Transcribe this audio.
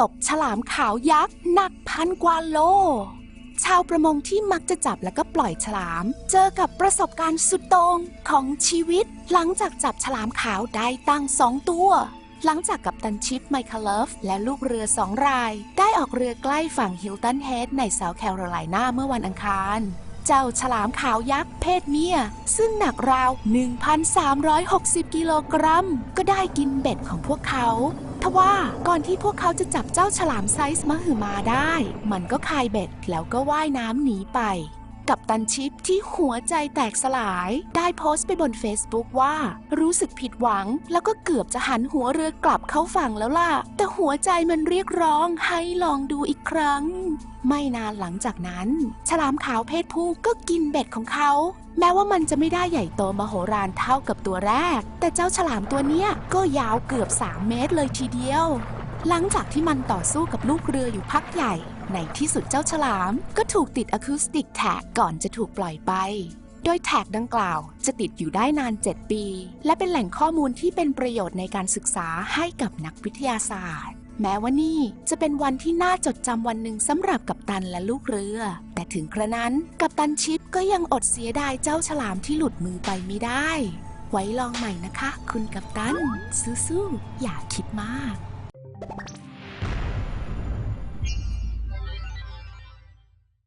ตกฉลามขาวยักษ์หนักพันกว่าโล ชาวประมงที่มักจะจับแล้วก็ปล่อยฉลาม เจอกับประสบการณ์สุดโต่งของชีวิต หลังจากจับฉลามขาวได้ตั้งสองตัวหลังจากกับตันชิปไมเค์ลฟและลูกเรือสองราย ได้ออกเรือใกล้ฝั่งฮิลตันเฮดในเซาท์แคโรไลนาเมื่อวันอังคาร เจ้าฉลามขาวยักษ์เพศเมีย ซึ่งหนักราว 1,360 กิโลกรัม ก็ได้กินเบ็ดของพวกเขา ทว่าก่อนที่พวกเขาจะจับเจ้าฉลามไซส์มหึมาได้ มันก็คายเบ็ดแล้วก็ว่ายน้ำหนีไป กับตันชิปที่หัวใจแตกสลาย ได้โพสต์ไปบน Facebook ว่า รู้สึกผิดหวัง แล้วก็เกือบจะหันหัวเรือกลับเข้าฝั่งแล้วล่ะ แต่หัวใจมันเรียกร้องให้ลองดูอีกครั้ง ไม่นานหลังจากนั้น ฉลามขาวเพศผู้ก็กินเบ็ดของเขา แม้ว่ามันจะไม่ได้ใหญ่โตมโหฬารเท่ากับตัวแรก แต่เจ้าฉลามตัวเนี้ยก็ยาวเกือบ 3 เมตรเลยทีเดียว หลังจากที่มันต่อสู้กับลูกเรืออยู่พักใหญ่ ในที่สุดเจ้าฉลาม ก็ถูกติดอะคูสติกแท็กก่อนจะถูกปล่อยไป โดยแท็กดังกล่าวจะติดอยู่ได้นาน 7 ปี และเป็นแหล่งข้อมูลที่เป็นประโยชน์ในการศึกษาให้กับนักวิทยาศาสตร์ แม้ว่านี่จะเป็นวันที่น่าจดจำวันหนึ่งสำหรับกัปตันและลูกเรือ แต่ถึงกระนั้นกัปตันชิปก็ยังอดเสียดายเจ้าฉลามที่หลุดมือไปไม่ได้ ไว้ลองใหม่นะคะ คุณกัปตันสู้ๆอย่าคิดมาก you